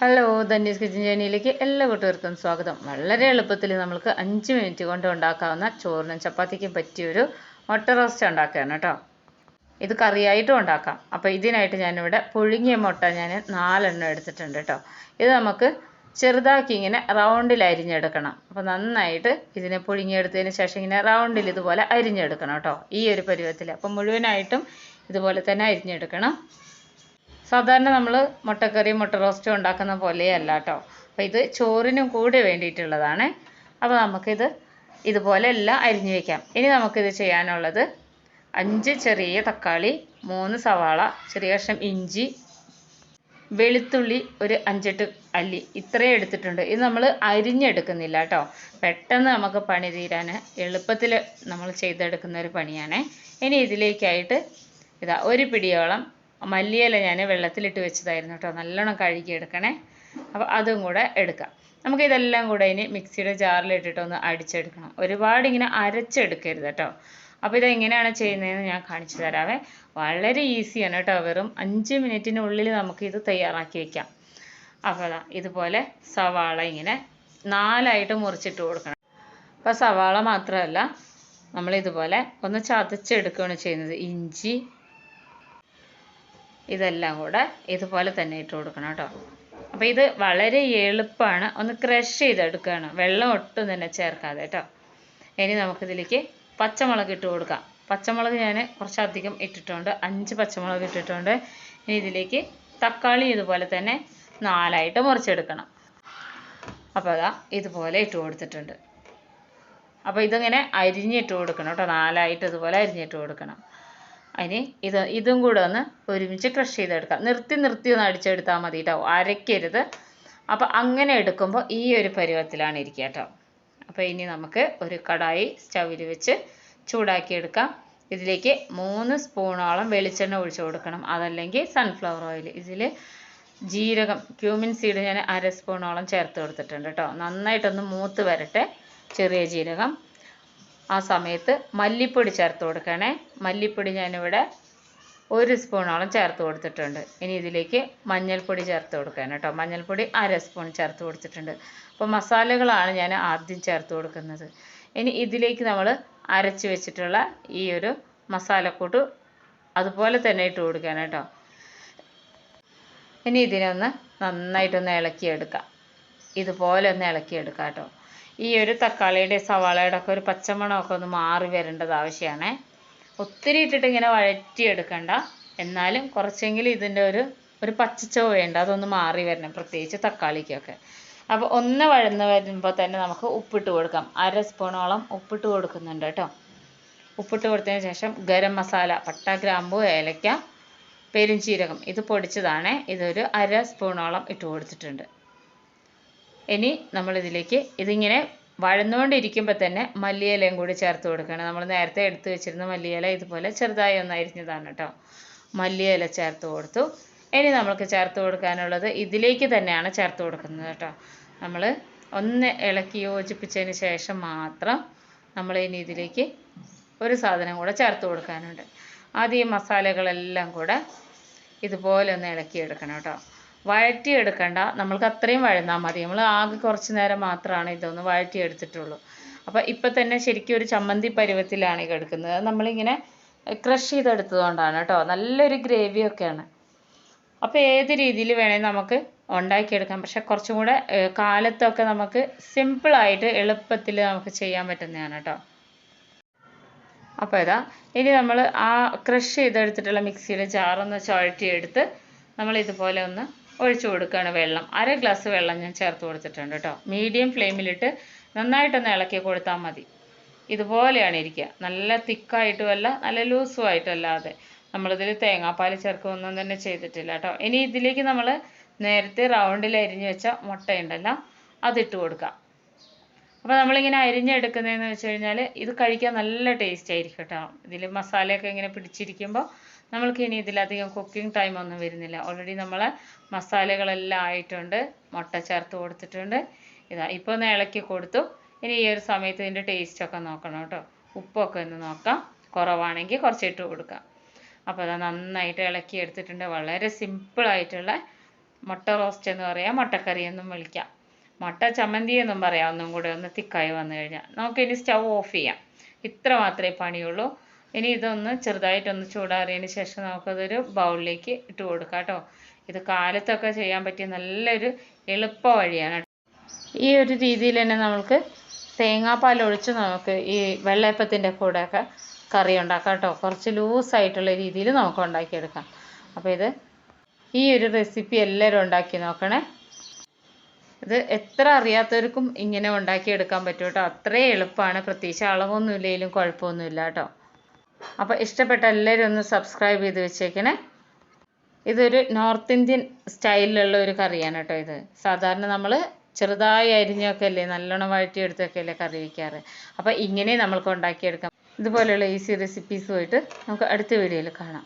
Hello ധന്യസ് kitchen ജേണിയിലേക്ക് എല്ലാ കൂട്ടുകാർക്കും സ്വാഗതം. വളരെ എളുപ്പത്തിൽ നമുക്ക് അഞ്ച് മിനിറ്റ് കൊണ്ട് ഉണ്ടാക്കാവുന്ന ചോറിനും ചപ്പാത്തിക്കും പറ്റിയൊരു മുട്ട റോസ്റ്റ് ഉണ്ടാക്കുകയാണ് കേട്ടോ. ഇത് കറിയായിട്ടും ഉണ്ടാക്കാം. അപ്പോൾ ഇതിനായിട്ട് ഞാനിവിടെ പുഴുങ്ങിയ മുട്ട ഞാൻ നാലെണ്ണം എടുത്തിട്ടുണ്ട് കേട്ടോ. ഇത് നമുക്ക് ചെറുതാക്കി ഇങ്ങനെ റൗണ്ടിൽ അരിഞ്ഞെടുക്കണം. അപ്പോൾ നന്നായിട്ട് ഇതിനെ പുഴുങ്ങിയെടുത്തതിന് ശേഷം ഇങ്ങനെ റൗണ്ടിൽ ഇതുപോലെ അരിഞ്ഞെടുക്കണം കേട്ടോ. ഈ ഒരു പരുവത്തിൽ. അപ്പോൾ മുഴുവനായിട്ടും ഇതുപോലെ തന്നെ അരിഞ്ഞെടുക്കണം. സാധാരണ നമ്മൾ മുട്ടക്കറി മുട്ട റോസ്റ്റും ഉണ്ടാക്കുന്ന പോലെയല്ല കേട്ടോ അപ്പോൾ ഇത് ചോറിനും കൂടെ വേണ്ടിയിട്ടുള്ളതാണ്. അപ്പോൾ നമുക്കിത് ഇതുപോലെ എല്ലാം അരിഞ്ഞു വയ്ക്കാം ഇനി നമുക്കിത് ചെയ്യാനുള്ളത് അഞ്ച് ചെറിയ തക്കാളി മൂന്ന് സവാള ചെറിയ കഷ്ണം ഇഞ്ചി വെളുത്തുള്ളി ഒരു അഞ്ചെട്ട് അല്ലി. ഇത്രയും എടുത്തിട്ടുണ്ട്. ഇത് നമ്മൾ അരിഞ്ഞെടുക്കുന്നില്ല കേട്ടോ പെട്ടെന്ന് നമുക്ക് പണി തീരാൻ എളുപ്പത്തിൽ നമ്മൾ ചെയ്തെടുക്കുന്ന ഒരു പണിയാണ്. ഇനി ഇതിലേക്കായിട്ട് ഇതാ ഒരു പിടിയോളം മല്ലിയില ഞാൻ വെള്ളത്തിലിട്ട് വെച്ചതായിരുന്നു കേട്ടോ. നല്ലോണം കഴുകിയെടുക്കണേ. അപ്പോൾ അതും കൂടെ എടുക്കാം. നമുക്ക് ഇതെല്ലാം കൂടെ ഇനി മിക്സിയുടെ ജാറിലിട്ടിട്ട് ഒന്ന് അടിച്ചെടുക്കണം. ഒരുപാട് ഇങ്ങനെ അരച്ചെടുക്കരുത് കേട്ടോ. അപ്പോൾ ഇത് എങ്ങനെയാണ് ചെയ്യുന്നതെന്ന് ഞാൻ കാണിച്ചു തരാവേ. വളരെ ഈസിയാണ് കേട്ടോ. വെറും അഞ്ച് മിനിറ്റിനുള്ളിൽ നമുക്ക് ഇത് തയ്യാറാക്കി വെക്കാം. അപ്പോൾ ഇതുപോലെ സവാള ഇങ്ങനെ നാലായിട്ട് മുറിച്ചിട്ട് കൊടുക്കണം. അപ്പോൾ സവാള മാത്രമല്ല നമ്മൾ ഇതുപോലെ ഒന്ന് ചതച്ചെടുക്കുകയാണ് ചെയ്യുന്നത്. ഇഞ്ചി ഇതെല്ലാം കൂടെ ഇതുപോലെ തന്നെ ഇട്ട് കൊടുക്കണം കേട്ടോ. അപ്പോൾ ഇത് വളരെ എളുപ്പമാണ് ഒന്ന് ക്രഷ് ചെയ്തെടുക്കുകയാണ്. വെള്ളം ഒട്ടും തന്നെ ചേർക്കാതെ കേട്ടോ. ഇനി നമുക്കിതിലേക്ക് പച്ചമുളക് ഇട്ട് കൊടുക്കാം. പച്ചമുളക് ഞാൻ കുറച്ചധികം ഇട്ടിട്ടുണ്ട്. അഞ്ച് പച്ചമുളക് ഇട്ടിട്ടുണ്ട്. ഇനി ഇതിലേക്ക് തക്കാളി ഇതുപോലെ തന്നെ നാലായിട്ട് മുറിച്ചെടുക്കണം. അപ്പോൾ അതാ ഇതുപോലെ ഇട്ട് കൊടുത്തിട്ടുണ്ട്. അപ്പോൾ ഇതിങ്ങനെ അരിഞ്ഞിട്ട് കൊടുക്കണം കേട്ടോ. നാലായിട്ട് ഇതുപോലെ അരിഞ്ഞിട്ട് കൊടുക്കണം. അതിന് ഇത് ഇതും കൂടെ ഒന്ന് ഒരുമിച്ച് ക്രഷ് ചെയ്തെടുക്കാം. നിർത്തി നിർത്തി ഒന്ന് അടിച്ചെടുത്താൽ മതി കേട്ടോ അരയ്ക്കരുത്. അപ്പോൾ അങ്ങനെ എടുക്കുമ്പോൾ ഈ ഒരു പരുവത്തിലാണ് ഇരിക്കുക കേട്ടോ. അപ്പോൾ ഇനി നമുക്ക് ഒരു കടായി സ്റ്റൗവിൽ വെച്ച് ചൂടാക്കിയെടുക്കാം. ഇതിലേക്ക് മൂന്ന് സ്പൂണോളം വെളിച്ചെണ്ണ ഒഴിച്ചു കൊടുക്കണം. അതല്ലെങ്കിൽ സൺഫ്ലവർ ഓയിൽ ഇതിൽ ജീരകം ക്യൂമിൻ സീഡ് ഞാൻ അര സ്പൂണോളം ചേർത്ത് കൊടുത്തിട്ടുണ്ട് കേട്ടോ. നന്നായിട്ടൊന്ന് മൂത്ത് വരട്ടെ. ചെറിയ ജീരകം. ആ സമയത്ത് മല്ലിപ്പൊടി ചേർത്ത് കൊടുക്കണേ. മല്ലിപ്പൊടി ഞാനിവിടെ ഒരു സ്പൂണോളം ചേർത്ത് കൊടുത്തിട്ടുണ്ട്. ഇനി ഇതിലേക്ക് മഞ്ഞൾപ്പൊടി ചേർത്ത് കൊടുക്കാൻ കേട്ടോ മഞ്ഞൾപ്പൊടി അര സ്പൂൺ ചേർത്ത് കൊടുത്തിട്ടുണ്ട്. അപ്പോൾ മസാലകളാണ് ഞാൻ ആദ്യം ചേർത്ത് കൊടുക്കുന്നത്. ഇനി ഇതിലേക്ക് നമ്മൾ അരച്ച് വെച്ചിട്ടുള്ള ഈ ഒരു മസാലക്കൂട്ട് അതുപോലെ തന്നെ ഇട്ട് കൊടുക്കാൻ കേട്ടോ ഇനി ഇതിനൊന്ന് നന്നായിട്ടൊന്ന് ഇളക്കിയെടുക്കാം. ഇതുപോലെ ഒന്ന് ഇളക്കിയെടുക്കാം കേട്ടോ ഈ ഒരു തക്കാളിയുടെ സവാളയുടെ ഒക്കെ ഒരു പച്ചമണമൊക്കെ ഒന്ന് മാറി വരേണ്ടത് ആവശ്യമാണ്. ഒത്തിരി ഇട്ടിട്ട് ഇങ്ങനെ വഴറ്റിയെടുക്കണ്ട. എന്നാലും കുറച്ചെങ്കിലും ഇതിന്റെ ഒരു ഒരു പച്ചച്ചവ് വേണ്ട. അതൊന്ന് മാറി വരണം പ്രത്യേകിച്ച് തക്കാളിക്കൊക്കെ. അപ്പോൾ ഒന്ന് വഴന്ന് വരുമ്പോൾ തന്നെ നമുക്ക് ഉപ്പിട്ട് കൊടുക്കാം. അര സ്പൂണോളം ഉപ്പിട്ട് കൊടുക്കുന്നുണ്ട് കേട്ടോ. ഉപ്പിട്ട് കൊടുത്തതിന് ശേഷം ഗരം മസാല പട്ട ഗ്രാമ്പു ഏലക്ക പെരുംജീരകം ഇത് പൊടിച്ചതാണ്. ഇതൊരു അര സ്പൂണോളം ഇട്ട് കൊടുത്തിട്ടുണ്ട്. ഇനി നമ്മളിതിലേക്ക് ഇതിങ്ങനെ വഴന്നുകൊണ്ടിരിക്കുമ്പോൾ തന്നെ മല്ലിയിലയും കൂടി ചേർത്ത് കൊടുക്കണം. നമ്മൾ നേരത്തെ എടുത്ത് വെച്ചിരുന്ന മല്ലിയില ഇതുപോലെ ചെറുതായി ഒന്ന് അരിഞ്ഞതാണ് കേട്ടോ മല്ലിയില ചേർത്ത് കൊടുത്തു. ഇനി നമുക്ക് ചേർത്ത് കൊടുക്കാനുള്ളത് ഇതിലേക്ക് തന്നെയാണ് ചേർത്ത് കൊടുക്കുന്നത് കേട്ടോ നമ്മൾ ഒന്ന് ഇളക്കി യോജിപ്പിച്ചതിന് ശേഷം മാത്രം നമ്മൾ ഇനി ഇതിലേക്ക് ഒരു സാധനം കൂടെ ചേർത്ത് കൊടുക്കാനുണ്ട്. ആദ്യം മസാലകളെല്ലാം കൂടെ ഇതുപോലെ ഒന്ന് ഇളക്കിയെടുക്കണം കേട്ടോ വഴറ്റിയെടുക്കണ്ട. നമ്മൾക്ക് അത്രയും വഴന്നാൽ മതി. നമ്മൾ ആകെ കുറച്ച് നേരം മാത്രമാണ് ഇതൊന്ന് വഴറ്റിയെടുത്തിട്ടുള്ളൂ. അപ്പോൾ ഇപ്പം തന്നെ ശരിക്കും ഒരു ചമ്മന്തി പരുവത്തിലാണ് ഇത് എടുക്കുന്നത്. നമ്മളിങ്ങനെ ക്രഷ് ചെയ്തെടുത്തതുകൊണ്ടാണ് കേട്ടോ. നല്ലൊരു ഗ്രേവിയൊക്കെയാണ് അപ്പോൾ ഏത് രീതിയിൽ വേണേൽ നമുക്ക് ഉണ്ടാക്കിയെടുക്കാം. പക്ഷെ കുറച്ചും കൂടെ കാലത്തൊക്കെ നമുക്ക് സിമ്പിളായിട്ട് എളുപ്പത്തിൽ നമുക്ക് ചെയ്യാൻ പറ്റുന്നതാണ് കേട്ടോ. അപ്പോൾ ഇതാ ഇനി നമ്മൾ ആ ക്രഷ് ചെയ്തെടുത്തിട്ടുള്ള മിക്സിയുടെ ജാറൊന്ന് ചുഴറ്റിയെടുത്ത് നമ്മൾ ഇതുപോലെ ഒന്ന് ഒഴിച്ചു കൊടുക്കുകയാണ് വെള്ളം. അര ഗ്ലാസ് വെള്ളം ഞാൻ ചേർത്ത് കൊടുത്തിട്ടുണ്ട് കേട്ടോ. മീഡിയം ഫ്ലെയിമിലിട്ട് നന്നായിട്ടൊന്ന് ഇളക്കി കൊടുത്താൽ മതി. ഇതുപോലെയാണ് ഇരിക്കുക. നല്ല തിക്കായിട്ടുമല്ല നല്ല ലൂസും ആയിട്ടല്ലാതെ നമ്മളിതിൽ തേങ്ങാപ്പാൽ ചേർക്കുകയൊന്നും തന്നെ ചെയ്തിട്ടില്ല കേട്ടോ. ഇനി ഇതിലേക്ക് നമ്മൾ നേരത്തെ റൗണ്ടിൽ അരിഞ്ഞു വെച്ച മുട്ടയുണ്ടല്ലോ അതിട്ട് കൊടുക്കാം. അപ്പോൾ നമ്മളിങ്ങനെ അരിഞ്ഞെടുക്കുന്നതെന്ന് വെച്ച് കഴിഞ്ഞാൽ ഇത് കഴിക്കാൻ നല്ല ടേസ്റ്റ് ആയിരിക്കും കേട്ടോ ഇതിൽ മസാലയൊക്കെ ഇങ്ങനെ പിടിച്ചിരിക്കുമ്പോൾ നമ്മൾക്ക് ഇനി ഇതിലധികം കുക്കിംഗ് ടൈം ഒന്നും വരുന്നില്ല. ഓൾറെഡി നമ്മളെ മസാലകളെല്ലാം ആയിട്ടുണ്ട്. മുട്ട ചേർത്ത് കൊടുത്തിട്ടുണ്ട്. ഇതാ ഇപ്പോൾ ഒന്ന് ഇളക്കി കൊടുത്തു. ഇനി ഈ ഒരു സമയത്ത് ഇതിന്റെ ടേസ്റ്റൊക്കെ നോക്കണം കേട്ടോ ഉപ്പൊക്കെ ഒന്ന് നോക്കാം. കുറവാണെങ്കിൽ കുറച്ച് ഇട്ട് കൊടുക്കാം. അപ്പോൾ അത് നന്നായിട്ട് ഇളക്കി എടുത്തിട്ടുണ്ട്. വളരെ സിമ്പിളായിട്ടുള്ള മുട്ട റോസ്റ്റ് എന്ന് പറയാം. മുട്ടക്കറി എന്നും വിളിക്കാം. മുട്ട ചമ്മന്തി എന്നും പറയാം. ഒന്നും കൂടെ ഒന്ന് തിക്കായി വന്നു കഴിഞ്ഞാൽ നമുക്കിനി സ്റ്റൗ ഓഫ് ചെയ്യാം. ഇത്ര മാത്രമേ പണിയുള്ളൂ. ഇനി ഇതൊന്ന് ചെറുതായിട്ടൊന്ന് ചൂടാറിയതിന് ശേഷം നമുക്കതൊരു ബൗളിലേക്ക് ഇട്ട് കൊടുക്കാം കേട്ടോ. ഇത് കാലത്തൊക്കെ ചെയ്യാൻ പറ്റിയ നല്ലൊരു എളുപ്പ വഴിയാണ് ഈ ഒരു രീതിയിൽ തന്നെ നമുക്ക് തേങ്ങാപ്പാൽ ഒഴിച്ച് നമുക്ക് ഈ വെള്ളയപ്പത്തിന്റെ കൂടെയൊക്കെ കറി ഉണ്ടാക്കാം കേട്ടോ. കുറച്ച് ലൂസായിട്ടുള്ള രീതിയിൽ നമുക്ക് ഉണ്ടാക്കിയെടുക്കാം. അപ്പോൾ ഇത് ഈ ഒരു റെസിപ്പി എല്ലാവരും ഉണ്ടാക്കി നോക്കണേ. ഇത് എത്ര അറിയാത്തവർക്കും ഇങ്ങനെ ഉണ്ടാക്കിയെടുക്കാൻ പറ്റും കേട്ടോ അത്രയും എളുപ്പമാണ് പ്രത്യേകിച്ച് അളവൊന്നും ഇല്ലെങ്കിലും കുഴപ്പമൊന്നുമില്ല കേട്ടോ. അപ്പോൾ ഇഷ്ടപ്പെട്ട എല്ലാവരും ഒന്ന് സബ്സ്ക്രൈബ് ചെയ്ത് വെച്ചേക്കണേ. ഇതൊരു നോർത്ത് ഇന്ത്യൻ സ്റ്റൈലിലുള്ള ഒരു കറിയാണ് കേട്ടോ ഇത്. സാധാരണ നമ്മൾ ചെറുതായി അരിഞ്ഞൊക്കെ അല്ലേ നല്ലോണം വഴറ്റിയെടുത്തൊക്കെ അല്ലേ കറി വയ്ക്കാറ് അപ്പോൾ ഇങ്ങനെ നമ്മൾക്ക് ഉണ്ടാക്കിയെടുക്കാം. ഇതുപോലെയുള്ള ഈസി റെസിപ്പീസുമായിട്ട് നമുക്ക് അടുത്ത വീഡിയോയിൽ കാണാം.